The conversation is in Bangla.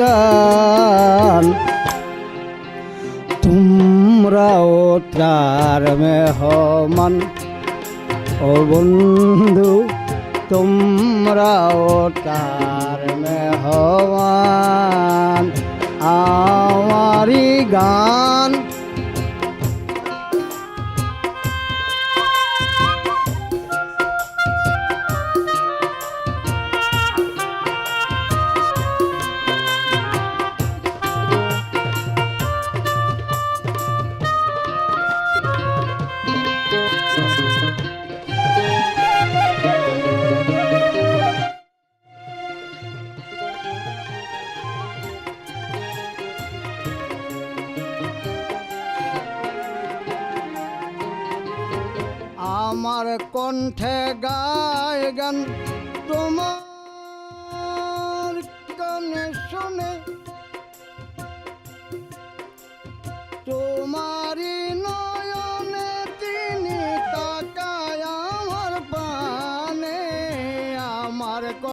দান তোমরাও তার মেহমান। ও বন্ধু তোমরাও তার মেহমান। আমারি গান আমার কণ্ঠে গায় গান তোমার কানে শুনে। তোমার